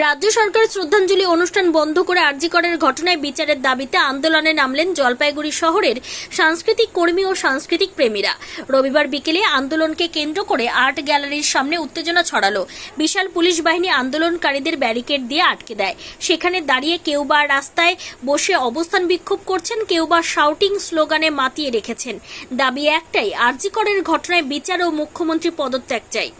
রাজ্য সরকারের শ্রদ্ধাঞ্জলি অনুষ্ঠান বন্ধ করে আরজিকরের ঘটনায় বিচারের দাবিতে আন্দোলনে নামলেন জলপাইগুড়ি শহরের সাংস্কৃতিক কর্মী ও সাংস্কৃতিক প্রেমীরা। রবিবার বিকেলে আন্দোলনকে কেন্দ্র করে আর্ট গ্যালারির সামনে উত্তেজনা ছড়ালো। বিশাল পুলিশ বাহিনী আন্দোলনকারীদের ব্যারিকেড দিয়ে আটকে দেয়। সেখানে দাঁড়িয়ে কেউ বা রাস্তায় বসে অবস্থান বিক্ষোভ করছেন, কেউ বা শাউটিং স্লোগানে মাতিয়ে রেখেছেন। দাবি একটাই আরজিকরের ঘটনায় বিচার ও মুখ্যমন্ত্রী পদত্যাগ চাই।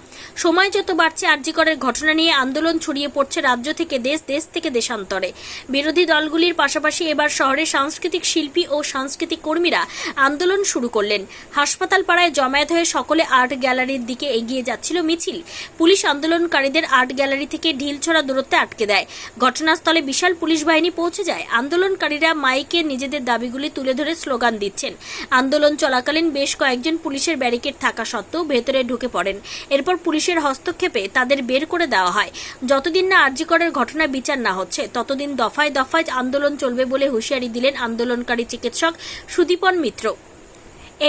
সময় যত বাড়ছে, আরজিকরের ঘটনা নিয়ে আন্দোলন ছড়িয়ে পড়ছে রাজ্য থেকে দেশ দেশ থেকে দেশান্তরে। বিরোধী দলগুলির পাশাপাশি এবার শহরে সাংস্কৃতিক শিল্পী ও সাংস্কৃতিক কর্মীরা আন্দোলন শুরু করলেন। হাসপাতাল পাড়ায় জমায়েত হয়ে সকলে আর্ট গ্যালারির দিকে এগিয়ে যাচ্ছিল মিছিল। পুলিশ আন্দোলনকারীদের আর্ট গ্যালারি থেকে ঢিলছোড়া দূরত্বে আটকে দেয়। ঘটনাস্থলে বিশাল পুলিশ বাহিনী পৌঁছে যায়। আন্দোলনকারীরা মাইকে নিজেদের দাবিগুলি তুলে ধরে স্লোগান দিচ্ছেন। আন্দোলন চলাকালীন বেশ কয়েকজন পুলিশের ব্যারিকেড থাকা সত্ত্বেও ভেতরে ঢুকে পড়েন। এরপর পুলিশের হস্তক্ষেপে তাদের বের করে দেওয়া হয়। যতদিন না আরজিকরের ঘটনা বিচার না হচ্ছে ততদিন দফায় দফায় আন্দোলন চলবে বলে হুঁশিয়ারি দিলেন আন্দোলনকারী চিকিৎসক সুদীপন মিত্র।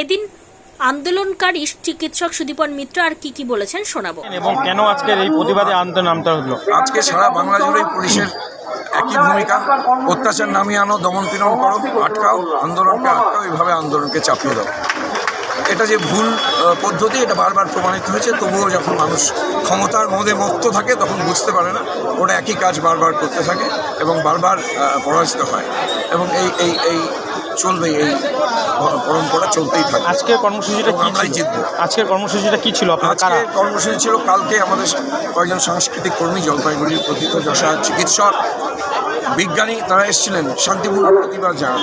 এদিন আন্দোলনকারী চিকিৎসক সুদীপন মিত্র আর কি কি বলেছেন শোনাবো। এবং কেন আজকের এই প্রতিবাদে আন্দোলন নামতে হলো? আজকে সারা বাংলা জুড়েই পুলিশের একই ভূমিকা অত্যাচার নামিয়ে আনো দমন পীড়ন করো আটকাও আন্দোলনকে আটকাও এইভাবে আন্দোলনকে চাপিয়ে দাও। এটা যে ভুল পদ্ধতি এটা বারবার প্রমাণিত হয়েছে। তবুও যখন মানুষ ক্ষমতার মধ্যে মত্ত থাকে তখন বুঝতে পারে না। ওরা একই কাজ বারবার করতে থাকে এবং বারবার পরাজিত হয়। এবং এই এই এই চলবে এই পরম্পরা চলতেই থাকে আজকের কর্মসূচিটা আমরাই জিতবো। আজকের কর্মসূচিটা কি ছিল আপনার? আজকে কর্মসূচি ছিল কালকে আমাদের কয়েকজন সাংস্কৃতিক কর্মী জলপাইগুড়ির প্রথিত যশা চিকিৎসক বিজ্ঞানী তারা এসেছিলেন শান্তিপূর্ণ প্রতিবাদ যারা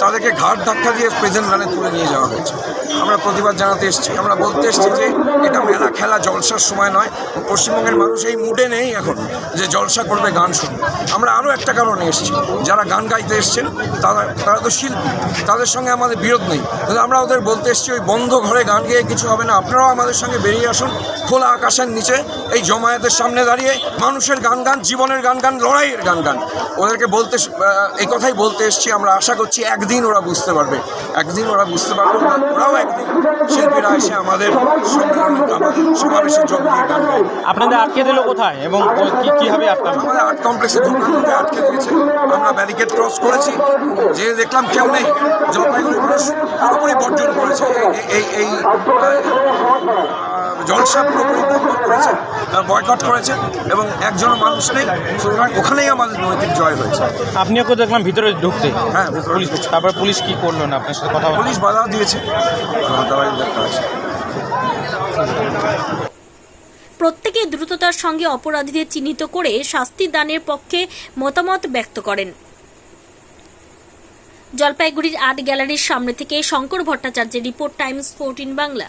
তাদেরকে ঘাট ধাক্কা দিয়ে প্রেজেন্ট ভ্যানে তুলে নিয়ে যাওয়া হয়েছে। আমরা প্রতিবাদ জানাতে এসেছি। আমরা বলতে এসেছি যে এটা মেলা খেলা, জলসার সময় নয়। পশ্চিমবঙ্গের মানুষ এই মুডে নেই এখন যে জলসা করবে, গান শুনবে। আমরা আরও একটা কারণে এসেছি। যারা গান গাইতে এসছেন, তারা তারা তো শিল্পী। তাদের সঙ্গে আমাদের বিরোধ নেই। আমরা ওদের বলতে এসেছি, ওই বন্ধ ঘরে গান গেয়ে কিছু হবে না। আপনারাও আমাদের সঙ্গে বেরিয়ে আসুন। খোলা আকাশের নিচে, এই জমায়েতের সামনে দাঁড়িয়ে মানুষের গান গান, জীবনের গান গান, লড়াইয়ের গান গান। ওদেরকে বলতে এই কথাই বলতে এসেছি। আমরা আশা করছি একদিন ওরা বুঝতে পারবে। একদিন ওরা বুঝতে পারবে। ওরা- ওরাও একদিন শিল্পীরা এসে আমাদের সম্মেলনে সমাবেশে যোগ দিয়ে গান গাইবে আপনাদের আটকে দিল কোথায় এবং কি কীভাবে আটকানো আমাদের আর্ট কমপ্লেক্সে ঢোকার আটকে দিয়েছে। আমরা ব্যারিকেড ক্রস করেছি। যে দেখলাম কেউ নেই জলপাইগুড়ি মানুষ পুরোপুরি বর্জন করেছে। এই- এই জলসা পুরোপুরি বন্ধ করেছে বয়কট করেছে এবং একজন মানুষ নেই সুতরাং ওখানেই আমাদের নৈতিক জয় হয়েছে। আপনিও কেউ দেখলাম ভিতরে ঢুকতে। হ্যাঁ, পুলিশ। তারপর পুলিশ কি করল না? আপনার সাথে কথা পুলিশ বাধা দিয়েছে প্রত্যেকে দ্রুততার সঙ্গে অপরাধীদের চিহ্নিত করে শাস্তি দানের পক্ষে মতামত ব্যক্ত করেন। জলপাইগুড়ির আর্ট গ্যালারির সামনে থেকে শঙ্কর ভট্টাচার্যের রিপোর্ট টাইমস ফোরটিন বাংলা।